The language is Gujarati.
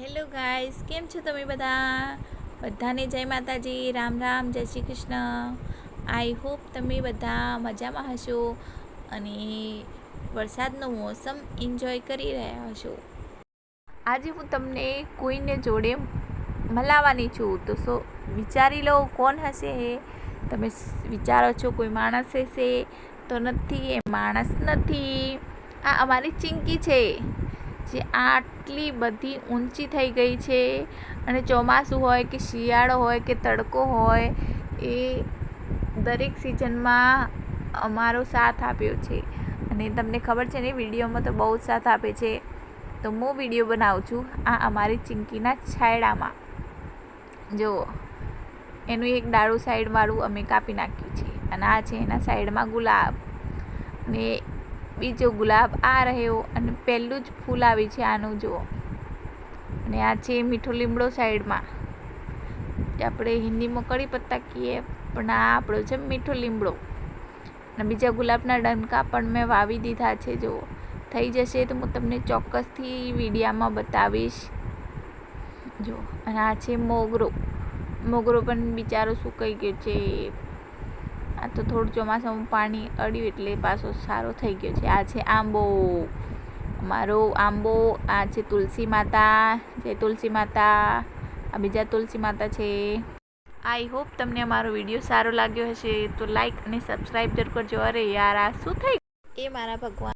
હેલો ગાઈસ, કેમ છો તમે બધા? બધાને જય માતાજી, રામ રામ, જય શ્રી કૃષ્ણ. આઈ હોપ તમે બધા મજામાં હશો અને વરસાદનો મોસમ એન્જોય કરી રહ્યા હશો. આજે હું તમને કોઈને જોડે મલાવાની છું, તો સો વિચારી લો કોણ હશે તમે વિચારો છો કોઈ માણસ હશે? તો નથી, એ માણસ નથી. આ અમારી ચિંકી છે. જે આટલી બધી ઊંચી થઈ ગઈ છે અને ચોમાસું હોય કે શિયાળો હોય કે તડકો હોય, એ દરેક સિઝનમાં અમારો સાથ આપ્યો છે. અને તમને ખબર છે ને, વિડીયોમાં તો બહુ જ સાથ આપે છે. તો હું વીડિયો બનાવું છું આ અમારી ચિંકીના છાયડામાં. જુઓ એનું એક ડાળું સાઈડવાળું અમે કાપી નાખ્યું છે. અને આ છે એના સાઈડમાં ગુલાબ. ને બીજો ગુલાબ આ રહ્યો અને પહેલું જ ફૂલ આવી છે આનું, જુઓ. અને આ છે મીઠો લીમડો સાઈડમાં. આપણે હિન્દીમાં કડી પત્તા કહીએ, પણ આ આપણો છે મીઠો લીમડો. અને બીજા ગુલાબના ડંકા પણ મેં વાવી દીધા છે, જુઓ. થઈ જશે તો હું તમને ચોક્કસથી વિડીયામાં બતાવીશ. જો અને આ છે મોગરો. મોગરો પણ બિચારો સુકાઈ ગયો છે. આ તો થોડું ચોમાસામાં પાણી અડ્યું એટલે પાછો સારો થઈ ગયો છે. આ છે આંબો. અમારો આંબો, આ છે તુલસી માતા જય તુલસી માતા, આ બીજા તુલસી માતા છે. આઈ હોપ તમને અમારો વીડિયો સારો લાગ્યો હશે. તો લાઈક અને સબસ્ક્રાઈબ જરૂર કરજો. અરે યાર, આ શું થઈ એ મારા ભગવાન